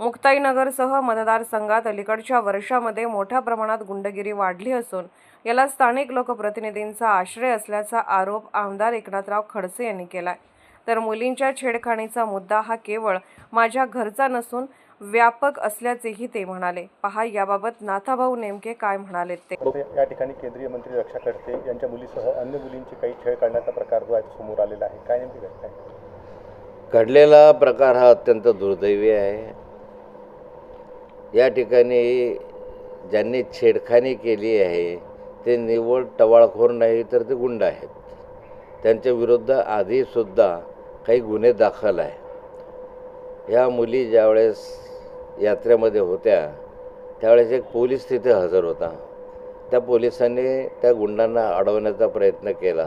मुक्ताईनगरसह मतदारसंघात अलीकडच्या वर्षामध्ये मोठ्या प्रमाणात गुंडगिरी वाढली असून याला स्थानिक लोकप्रतिनिधींचा आश्रय असल्याचा आरोप आमदार एकनाथराव खडसे यांनी केलाय. तर मुलींच्या छेडखाणीचा मुद्दा हा केवळ माझ्या घरचा नसून व्यापक असल्याचेही ते म्हणाले. पहा याबाबत नाथाभाऊ नेमके काय म्हणालेत ते? या ठिकाणी केंद्रीय मंत्री रक्षा खडसे यांच्या मुलीसह अन्य मुलींची काही छेड काढण्याचा प्रकार जो आहे समोर आलेला आहे. काय नेमकी घडलेला प्रकार हा अत्यंत दुर्दैवी आहे. या ठिकाणी ज्यांनी छेडखानी केली आहे ते निव्वळ टवाळखोर नाही तर ते गुंड आहेत. त्यांच्या विरुद्ध आधीसुद्धा काही गुन्हे दाखल आहे. ह्या मुली ज्यावेळेस यात्रेमध्ये होत्या त्यावेळेस एक पोलीस तिथे हजर होता. त्या पोलिसांनी त्या गुंडांना अडवण्याचा प्रयत्न केला.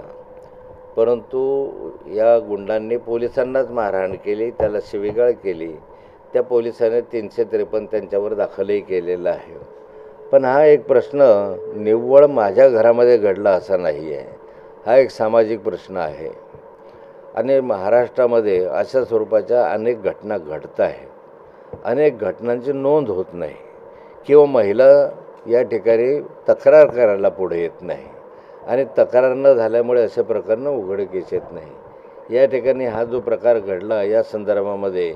परंतु या गुंडांनी पोलिसांनाच मारहाण केली त्याला शिवीगाळ केली. त्या पोलिसांनी तीनशे त्रेपन्न त्यांच्यावर दाखलही केलेला आहे. पण हा एक प्रश्न निव्वळ माझ्या घरामध्ये घडला असा नाही आहे हा एक सामाजिक प्रश्न आहे. आणि महाराष्ट्रामध्ये अशा स्वरूपाच्या अनेक घटना घडत आहेत. अनेक घटनांची नोंद होत नाही. किंवा महिला या ठिकाणी तक्रार करायला पुढे येत नाही. आणि तक्रार न झाल्यामुळे असे प्रकरणं उघडकीस येत नाही. या ठिकाणी हा जो प्रकार घडला या संदर्भामध्ये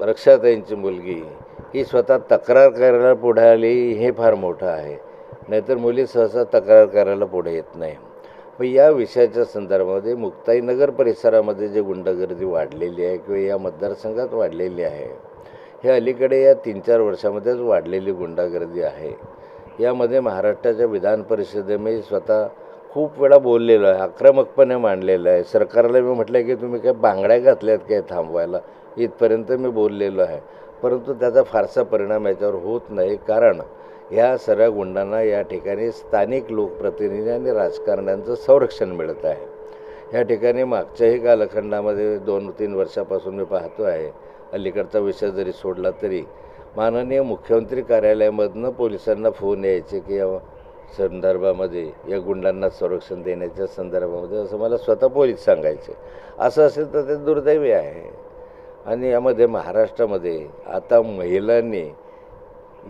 रक्षाताईंची मुलगी ही स्वतः तक्रार करायला पुढे आली हे फार मोठं आहे. नाहीतर मुली सहसा तक्रार करायला पुढे येत नाही. मग या विषयाच्या संदर्भामध्ये मुक्ताईनगर परिसरामध्ये जे गुंडगर्दी वाढलेली आहे किंवा या मतदारसंघात वाढलेली आहे हे अलीकडे या तीन चार वर्षामध्येच वाढलेली गुंडागर्दी आहे. यामध्ये महाराष्ट्राच्या विधान परिषदेमध्ये स्वतः खूप वेळा बोललेलो आहे आक्रमकपणे मांडलेलं आहे. सरकारला मी म्हटलं की तुम्ही काय बांगड्या घातल्यात काय थांबवायला? इथपर्यंत मी बोललेलो आहे. परंतु त्याचा फारसा परिणाम याच्यावर होत नाही. कारण ह्या सगळ्या गुंडांना या ठिकाणी स्थानिक लोकप्रतिनिधी आणि राजकारण्यांचं संरक्षण मिळत आहे. या ठिकाणी मागच्याही कालखंडामध्ये दोन तीन वर्षापासून मी पाहतो आहे. अलीकडचा विषय जरी सोडला तरी माननीय मुख्यमंत्री कार्यालयामधनं पोलिसांना फोन यायचे की संदर्भामध्ये या गुंडांना संरक्षण देण्याच्या संदर्भामध्ये असं मला स्वतः पोलीस सांगायचं. असं असेल तर ते दुर्दैवी आहे. आणि यामध्ये महाराष्ट्रामध्ये आता महिलांनी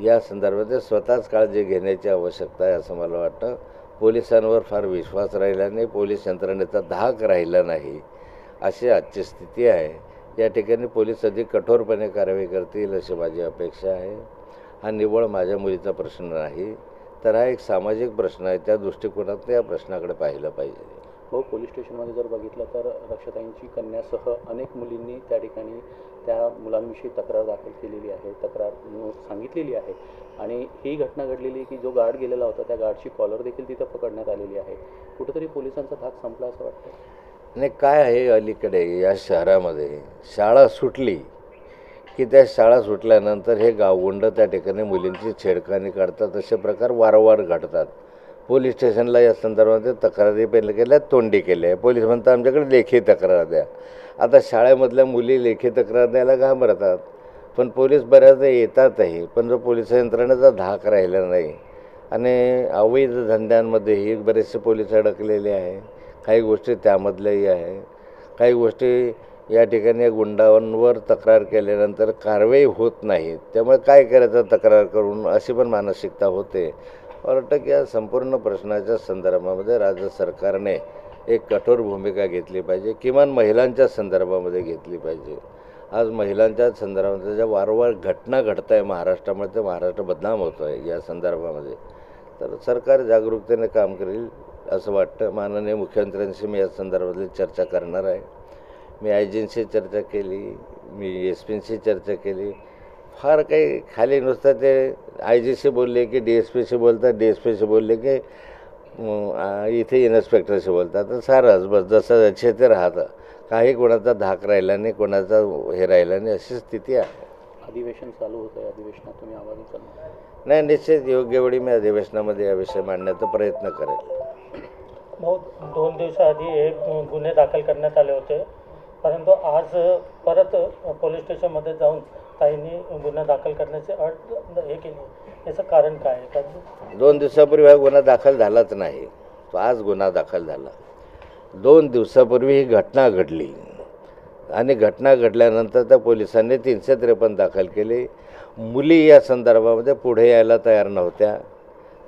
या संदर्भात स्वतःच काळजी घेण्याची आवश्यकता आहे असं मला वाटतं. पोलिसांवर फार विश्वास राहिला नाही. पोलीस यंत्रणेचा धाक राहिला नाही. अशी आजची स्थिती आहे. या ठिकाणी पोलीस अधिक कठोरपणे कारवाई करतील अशी माझी अपेक्षा आहे. हा निव्वळ माझ्या मुलीचा प्रश्न नाही. तर हा एक सामाजिक प्रश्न आहे त्या दृष्टिकोनातून या प्रश्नाकडे पाहिलं पाहिजे. हो पोलीस स्टेशनमध्ये जर बघितलं तर रक्षाताईंची कन्यासह अनेक मुलींनी त्या ठिकाणी त्या मुलांविषयी तक्रार दाखल केलेली आहे तक्रार सांगितलेली आहे. आणि ही घटना घडलेली की जो गार्ड गेलेला होता त्या गार्डची कॉलर देखील तिथं पकडण्यात आलेली आहे. कुठेतरी पोलिसांचा धाक संपला असं वाटतं आणि काय आहे अलीकडे या शहरामध्ये? शाळा सुटली. की त्या शाळा सुटल्यानंतर हे गावगुंड त्या ठिकाणी मुलींची छेडखानी काढतात. असे प्रकार वारंवार घडतात. पोलीस स्टेशनला या संदर्भामध्ये तक्रारी पहिले केल्या तोंडी केल्या. आहे पोलीस म्हणतात आमच्याकडे लेखी तक्रार द्या. आता शाळेमधल्या मुली लेखी तक्रार द्यायला घाबरतात. पण पोलीस बऱ्याचदा येतातही पण जो पोलीस यंत्रणेचा धाक राहिला नाही. आणि अवैध धंद्यांमध्येही बरेचसे पोलीस अडकलेले आहे काही गोष्टी त्यामधल्याही आहे काही गोष्टी या ठिकाणी या गुंडांवर तक्रार केल्यानंतर कारवाई होत नाही. त्यामुळे काय करायचं तक्रार करून अशी पण मानसिकता होते. मला वाटतं की या संपूर्ण प्रश्नाच्या संदर्भामध्ये राज्य सरकारने एक कठोर भूमिका घेतली पाहिजे किमान महिलांच्या संदर्भामध्ये घेतली पाहिजे. आज महिलांच्या संदर्भामध्ये ज्या वारंवार घटना घडत आहे महाराष्ट्रामध्ये ते महाराष्ट्र बदनाम होतो आहे या संदर्भामध्ये. तर सरकार जागरूकतेने काम करेल असं वाटतं. माननीय मुख्यमंत्र्यांशी मी या संदर्भातली चर्चा करणार आहे. मी आय जींशी चर्चा केली मी एस पींशी चर्चा केली. फार काही खाली नुसतं ते आय जीशी बोलले की डी एस पीशी बोलतात डी एस पीशी बोलले की इथे इन्स्पेक्टरशी बोलतात. तर सारंच बस जसं जसे ते राहतं. काही कोणाचा धाक राहिला नाही कोणाचा हे राहिला नाही अशी स्थिती आहे. अधिवेशन चालू होतं आहे अधिवेशनात तुम्ही आवाज उचलणार नाही निश्चित योग्य वेळी मी अधिवेशनामध्ये या विषय मांडण्याचा प्रयत्न करेल. भाऊ दोन दिवसाआधी हे गुन्हे दाखल करण्यात आले होते. परंतु आज परत पोलीस स्टेशनमध्ये जाऊन ताईंनी गुन्हा दाखल करण्याची अट हे केली. याचं कारण काय आहे? दोन दिवसापूर्वी हा गुन्हा दाखल झालाच नाही. तो आज गुन्हा दाखल झाला. दोन दिवसापूर्वी ही घटना घडली. आणि घटना घडल्यानंतर त्या पोलिसांनी तीनशे त्रेपन्न दाखल केले. मुली या संदर्भामध्ये पुढे यायला तयार नव्हत्या.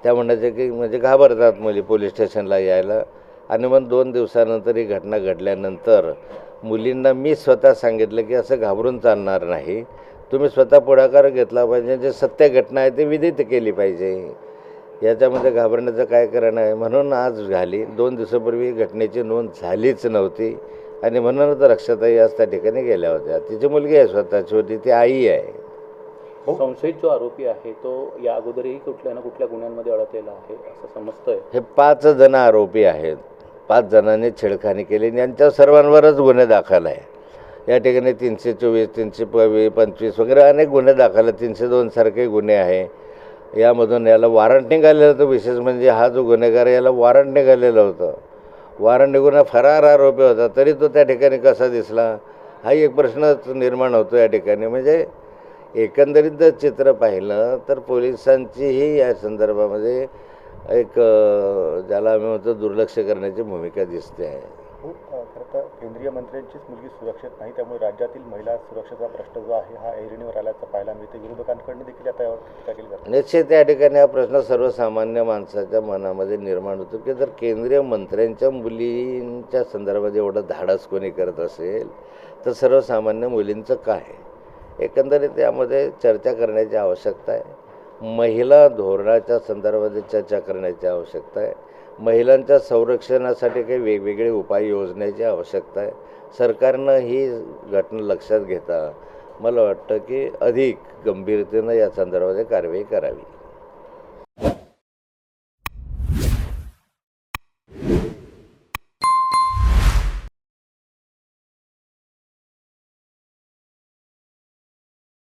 त्या म्हणायच्या की म्हणजे घाबरतात मुली पोलीस स्टेशनला यायला. आणि मग दोन दिवसानंतर ही घटना घडल्यानंतर मुलींना मी स्वतः सांगितलं की असं घाबरून चालणार नाही. तुम्ही स्वतः पुढाकार घेतला पाहिजे. जे सत्य घटना आहे ती विदित केली पाहिजे. याच्यामध्ये घाबरण्याचं काय कारण आहे? म्हणून आज झाली दोन दिवसापूर्वी घटनेची नोंद झालीच नव्हती. आणि म्हणूनच रक्षाताई आज त्या ठिकाणी गेल्या होत्या. तिची मुलगी आहे स्वतःची होती ती आई आहे. संशयित जो आरोपी आहे तो या अगोदरही कुठल्या ना कुठल्या गुन्ह्यांमध्ये अडकलेला आहे असं समजतंय. हे पाच जण आरोपी आहेत. पाच जणांनी छेडखानी केली आणि यांच्या सर्वांवरच गुन्हे दाखल आहे. या ठिकाणी तीनशे चोवीस तीनशे पवी पंचवीस वगैरे अनेक गुन्हे दाखल आहेत. तीनशे दोनसारखे गुन्हे आहे. यामधून याला वॉरंट निघालेलं होतं. विशेष म्हणजे हा जो गुन्हेगार याला वॉरंट निघालेलं होतं. वॉरंट निघून हा फरार आरोपी होता. तरी तो त्या ठिकाणी कसा दिसला? हा एक प्रश्नच निर्माण होतो या ठिकाणी. म्हणजे एकंदरीत जर चित्र पाहिलं तर पोलिसांचीही या संदर्भामध्ये एक ज्याला आम्ही म्हणतो दुर्लक्ष करण्याची भूमिका दिसते आहे. हो तर केंद्रीय मंत्र्यांचीच मुलगी सुरक्षित नाही त्यामुळे राज्यातील महिला सुरक्षेचा प्रश्न जो आहे हा ऐरणीवर आल्याचं पाहायला मिळते विरोधकांकडून देखील आता यावर टीका केली जाते. निश्चित या ठिकाणी हा प्रश्न सर्वसामान्य माणसाच्या मनामध्ये निर्माण होतो की जर केंद्रीय मंत्र्यांच्या मुलींच्या संदर्भात एवढं धाडस कोणी करत असेल तर सर्वसामान्य मुलींचं काय? एकंदरीत यामध्ये चर्चा करण्याची आवश्यकता आहे. महिला धोरणाच्या संदर्भात चर्चा करण्याची आवश्यकता आहे. महिलांच्या संरक्षणासाठी काही वेगवेगळे उपाय योजण्याची आवश्यकता आहे. सरकारनं ही घटना लक्षात घेता मला वाटतं की अधिक गंभीरतेनं या संदर्भात कारवाई करावी.